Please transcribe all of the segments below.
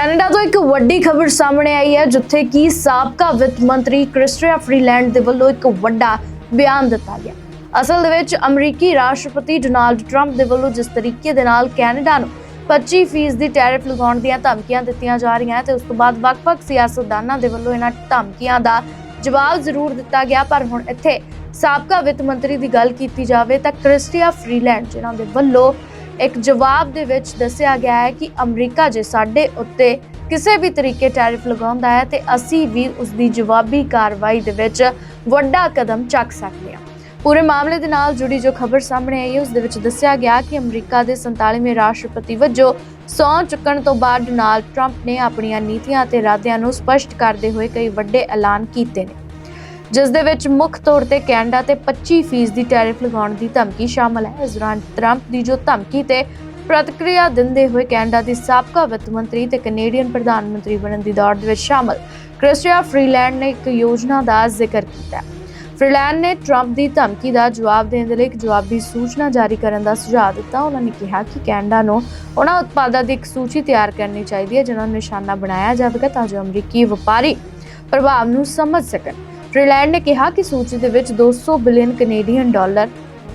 Canada ਤੋਂ ਇੱਕ ਵੱਡੀ ਖਬਰ ਸਾਹਮਣੇ ਆਈ ਹੈ, ਜਿੱਥੇ ਕਿ ਸਾਬਕਾ ਵਿੱਤ ਮੰਤਰੀ ਕ੍ਰਿਸਟੀਆ ਫਰੀਲੈਂਡ ਦੇ ਵੱਲੋਂ ਇੱਕ ਵੱਡਾ ਬਿਆਨ ਦਿੱਤਾ ਗਿਆ। ਅਸਲ ਦੇ ਵਿੱਚ ਅਮਰੀਕੀ ਰਾਸ਼ਟਰਪਤੀ ਡੋਨਾਲਡ ਟਰੰਪ ਦੇ ਵੱਲੋਂ ਜਿਸ ਤਰੀਕੇ ਦੇ ਨਾਲ ਕੈਨੇਡਾ ਨੂੰ 25% ਦੀ ਟੈਰਿਫ ਲਗਾਉਣ ਦੀਆਂ ਧਮਕੀਆਂ ਦਿੱਤੀਆਂ ਜਾ ਰਹੀਆਂ ਹੈ ਤੇ ਉਸ ਤੋਂ ਬਾਅਦ ਵੱਖ-ਵੱਖ ਸਿਆਸਤਦਾਨਾਂ ਦੇ ਵੱਲੋਂ ਇਹਨਾਂ ਧਮਕੀਆਂ ਦਾ ਜਵਾਬ ਜ਼ਰੂਰ ਦਿੱਤਾ ਗਿਆ। ਪਰ ਹੁਣ ਇੱਥੇ ਸਾਬਕਾ ਵਿੱਤ ਮੰਤਰੀ ਦੀ ਗੱਲ ਕੀਤੀ ਜਾਵੇ ਤਾਂ ਕ੍ਰਿਸਟੀਆ ਫਰੀਲੈਂਡ, ਜਿਨ੍ਹਾਂ ਦੇ ਵੱਲੋਂ ਇੱਕ ਜਵਾਬ ਦੇ ਵਿੱਚ ਦੱਸਿਆ ਗਿਆ ਹੈ ਕਿ ਅਮਰੀਕਾ ਜੇ ਸਾਡੇ ਉੱਤੇ ਕਿਸੇ ਵੀ ਤਰੀਕੇ ਟੈਰਿਫ ਲਗਾਉਂਦਾ ਹੈ ਤੇ ਅਸੀਂ ਵੀ ਉਸ ਦੀ ਜਵਾਬੀ ਕਾਰਵਾਈ ਦੇ ਵਿੱਚ ਵੱਡਾ ਕਦਮ ਚੱਕ ਸਕਦੇ ਹਾਂ। ਪੂਰੇ ਮਾਮਲੇ ਦੇ ਨਾਲ ਜੁੜੀ ਜੋ ਖਬਰ ਸਾਹਮਣੇ ਆਈ ਹੈ ਉਸ ਦੇ ਵਿੱਚ ਦੱਸਿਆ ਗਿਆ ਕਿ ਅਮਰੀਕਾ ਦੇ 47ਵੇਂ ਰਾਸ਼ਟਰਪਤੀ ਵਜੋਂ ਸਹੁੰ ਚੁੱਕਣ ਤੋਂ ਬਾਅਦ ਡੋਨਾਲਡ ਟਰੰਪ ਨੇ ਆਪਣੀਆਂ ਨੀਤੀਆਂ ਅਤੇ ਇਰਾਦਿਆਂ ਨੂੰ ਸਪਸ਼ਟ ਕਰਦੇ ਹੋਏ ਕਈ ਵੱਡੇ ਐਲਾਨ ਕੀਤੇ ਨੇ। ਜਿਸ ਦੇ ਵਿੱਚ ਮੁੱਖ ਤੌਰ ਤੇ ਕੈਨੇਡਾ ਤੇ 25% ਦੀ ਟੈਰਿਫ ਲਗਾਉਣ ਦੀ ਧਮਕੀ ਸ਼ਾਮਲ ਹੈ। ਇਸ ਦੌਰਾਨ ਟਰੰਪ ਦੀ ਜੋ ਧਮਕੀ ਤੇ ਪ੍ਰਤੀਕਿਰਿਆ ਦਿੰਦੇ ਹੋਏ ਕੈਨੇਡਾ ਦੀ ਸਾਬਕਾ ਵਿੱਤ ਮੰਤਰੀ ਤੇ ਕੈਨੇਡੀਅਨ ਪ੍ਰਧਾਨ ਮੰਤਰੀ ਬਣਨ ਦੀ ਦੌੜ ਦੇ ਵਿੱਚ ਸ਼ਾਮਲ, ਕ੍ਰਿਸਟੀਆ ਫ੍ਰੀਲੈਂਡ ਨੇ ਇੱਕ ਯੋਜਨਾ ਦਾ ਜ਼ਿਕਰ ਕੀਤਾ ਫ੍ਰੀਲੈਂਡ ਨੇ ਟਰੰਪ ਦੀ ਧਮਕੀ ਦਾ ਜਵਾਬ ਦੇਣ ਦੇ ਲਈ ਇੱਕ ਜਵਾਬੀ ਸੂਚਨਾ ਜਾਰੀ ਕਰਨ ਦਾ ਸੁਝਾਅ ਦਿੱਤਾ। ਉਹਨਾਂ ਨੇ ਕਿਹਾ ਕਿ ਕੈਨੇਡਾ ਨੂੰ ਉਹਨਾਂ ਉਤਪਾਦਾਂ ਦੀ ਇੱਕ ਸੂਚੀ ਤਿਆਰ ਕਰਨੀ ਚਾਹੀਦੀ ਹੈ, ਜਿਨ੍ਹਾਂ ਨੂੰ ਨਿਸ਼ਾਨਾ ਬਣਾਇਆ ਜਾਵੇਗਾ ਤਾਂ ਜੋ ਅਮਰੀਕੀ ਵਪਾਰੀ ਪ੍ਰਭਾਵ ਨੂੰ ਸਮਝ ਸਕਣ। ਫਰੀਲੈਂਡ ਨੇ ਕਿਹਾ ਕਿ ਸੂਚੀ ਦੇ ਵਿੱਚ 200 ਬਿਲੀਅਨ ਕੈਨੇਡੀਅਨ ਡਾਲਰ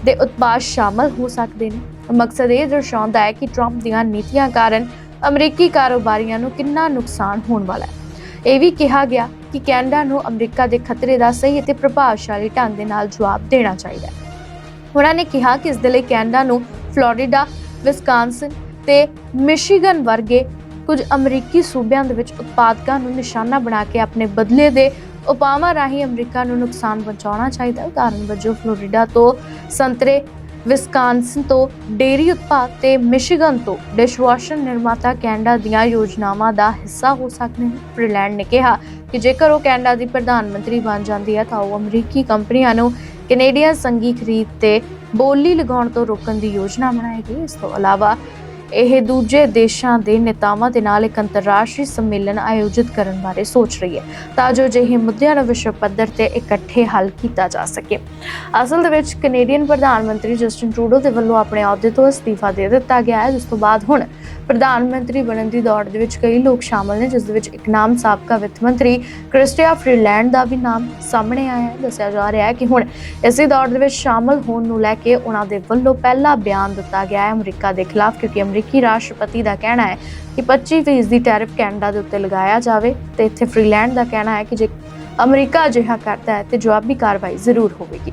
ਦੇ ਉਤਪਾਦ ਸ਼ਾਮਲ ਹੋ ਸਕਦੇ ਨੇ। ਮਕਸਦ ਇਹ ਦਰਸਾਉਂਦਾ ਹੈ ਕਿ ਟਰੰਪ ਦੀਆਂ ਨੀਤੀਆਂ ਕਾਰਨ ਅਮਰੀਕੀ ਕਾਰੋਬਾਰੀਆਂ ਨੂੰ ਕਿੰਨਾ ਨੁਕਸਾਨ ਹੋਣ ਵਾਲਾ ਹੈ। ਇਹ ਵੀ ਕਿਹਾ ਗਿਆ ਕਿ ਕੈਨੇਡਾ ਨੂੰ ਅਮਰੀਕਾ ਦੇ ਖਤਰੇ ਦਾ ਸਹੀ ਅਤੇ ਪ੍ਰਭਾਵਸ਼ਾਲੀ ਢੰਗ ਦੇ ਨਾਲ ਜਵਾਬ ਦੇਣਾ ਚਾਹੀਦਾ ਹੈ। ਉਹਨਾਂ ਨੇ ਕਿਹਾ ਕਿ ਇਸ ਦੇ ਲਈ ਕੈਨੇਡਾ ਨੂੰ ਫਲੋਰੀਡਾ, ਵਿਸਕਾਂਸਨ ਤੇ ਮਿਸ਼ੀਗਨ ਵਰਗੇ ਕੁਝ ਅਮਰੀਕੀ ਸੂਬਿਆਂ ਦੇ ਵਿੱਚ ਉਤਪਾਦਕਾਂ ਨੂੰ ਨਿਸ਼ਾਨਾ ਬਣਾ ਕੇ ਆਪਣੇ ਬਦਲੇ ਦੇ ਉਪਾਵਾਂ ਰਾਹੀਂ ਅਮਰੀਕਾ ਨੂੰ ਨੁਕਸਾਨ ਪਹੁੰਚਾਉਣਾ ਚਾਹੀਦਾ ਹੈ। ਉਦਾਹਰਨ ਵਜੋਂ ਫਲੋਰੀਡਾ ਤੋਂ ਸੰਤਰੇ, ਵਿਸਕਾਂਸਨ ਤੋਂ ਡੇਰੀ ਉਤਪਾਦ ਤੇ ਮਿਸ਼ੀਗਨ ਤੋਂ ਡਿਸ਼ਵਾਸ਼ਰ ਨਿਰਮਾਤਾ ਕੈਨੇਡਾ ਦੀਆਂ ਯੋਜਨਾਵਾਂ ਦਾ ਹਿੱਸਾ ਹੋ ਸਕਦੇ ਨੇ ਫਰੀਲੈਂਡ ਨੇ ਕਿਹਾ ਕਿ ਜੇਕਰ ਉਹ ਕੈਨੇਡਾ ਦੀ ਪ੍ਰਧਾਨ ਮੰਤਰੀ ਬਣ ਜਾਂਦੀ ਹੈ ਤਾਂ ਉਹ ਅਮਰੀਕੀ ਕੰਪਨੀਆਂ ਨੂੰ ਕੈਨੇਡੀਅਨ ਸੰਗੀ ਖਰੀਦ ਤੇ ਬੋਲੀ ਲਗਾਉਣ ਤੋਂ ਰੋਕਣ ਦੀ ਯੋਜਨਾ ਬਣਾਏਗੀ। ਇਸ ਤੋਂ ਇਲਾਵਾ ਇਹ ਦੂਜੇ ਦੇਸ਼ਾਂ ਦੇ ਨੇਤਾਵਾਂ ਦੇ ਨਾਲ ਇੱਕ ਅੰਤਰਰਾਸ਼ਟਰੀ ਸੰਮੇਲਨ ਆਯੋਜਿਤ ਕਰਨ ਬਾਰੇ ਸੋਚ ਰਹੀ ਹੈ, ਤਾਂ ਜੋ ਅਜਿਹੇ ਮੁੱਦਿਆਂ ਨੂੰ ਵਿਸ਼ਵ ਪੱਧਰ ਤੇ ਇਕੱਠੇ ਹੱਲ ਕੀਤਾ ਜਾ ਸਕੇ। ਅਸਲ ਦੇ ਵਿੱਚ ਕੈਨੇਡੀਅਨ ਪ੍ਰਧਾਨ ਮੰਤਰੀ ਜਸਟਿਨ ਟਰੂਡੋ ਦੇ ਵੱਲੋਂ ਆਪਣੇ ਅਹੁਦੇ ਤੋਂ ਅਸਤੀਫਾ ਦੇ ਦਿੱਤਾ ਗਿਆ ਹੈ, ਜਿਸ ਤੋਂ ਬਾਅਦ ਹੁਣ ਪ੍ਰਧਾਨ ਮੰਤਰੀ ਬਣਨ ਦੀ ਦੌੜ ਦੇ ਵਿੱਚ ਕਈ ਲੋਕ ਸ਼ਾਮਲ ਨੇ, ਜਿਸ ਦੇ ਵਿੱਚ ਇੱਕ ਨਾਮ ਸਾਬਕਾ ਵਿੱਤ ਮੰਤਰੀ ਕ੍ਰਿਸਟੀਆ ਫਰੀਲੈਂਡ ਦਾ ਵੀ ਨਾਮ ਸਾਹਮਣੇ ਆਇਆ ਹੈ। ਦੱਸਿਆ ਜਾ ਰਿਹਾ ਹੈ ਕਿ ਹੁਣ ਇਸੇ ਦੌੜ ਦੇ ਵਿੱਚ ਸ਼ਾਮਲ ਹੋਣ ਨੂੰ ਲੈ ਕੇ ਉਹਨਾਂ ਦੇ ਵੱਲੋਂ ਪਹਿਲਾ ਬਿਆਨ ਦਿੱਤਾ ਗਿਆ ਹੈ ਅਮਰੀਕਾ ਦੇ ਖਿਲਾਫ, ਕਿਉਂਕਿ ਅਮਰੀਕਾ ਅਮਰੀਕੀ ਰਾਸ਼ਟਰਪਤੀ ਦਾ ਕਹਿਣਾ ਹੈ ਕਿ 25% ਦੀ ਟੈਰਿਫ ਕੈਨੇਡਾ ਦੇ ਉੱਤੇ ਲਗਾਇਆ ਜਾਵੇ ਤੇ ਇੱਥੇ ਫ੍ਰੀਲੈਂਡ ਦਾ ਕਹਿਣਾ ਹੈ ਕਿ ਜੇ ਅਮਰੀਕਾ ਅਜਿਹਾ ਕਰਦਾ ਹੈ ਤੇ ਜਵਾਬੀ ਕਾਰਵਾਈ ਜ਼ਰੂਰ ਹੋਵੇਗੀ।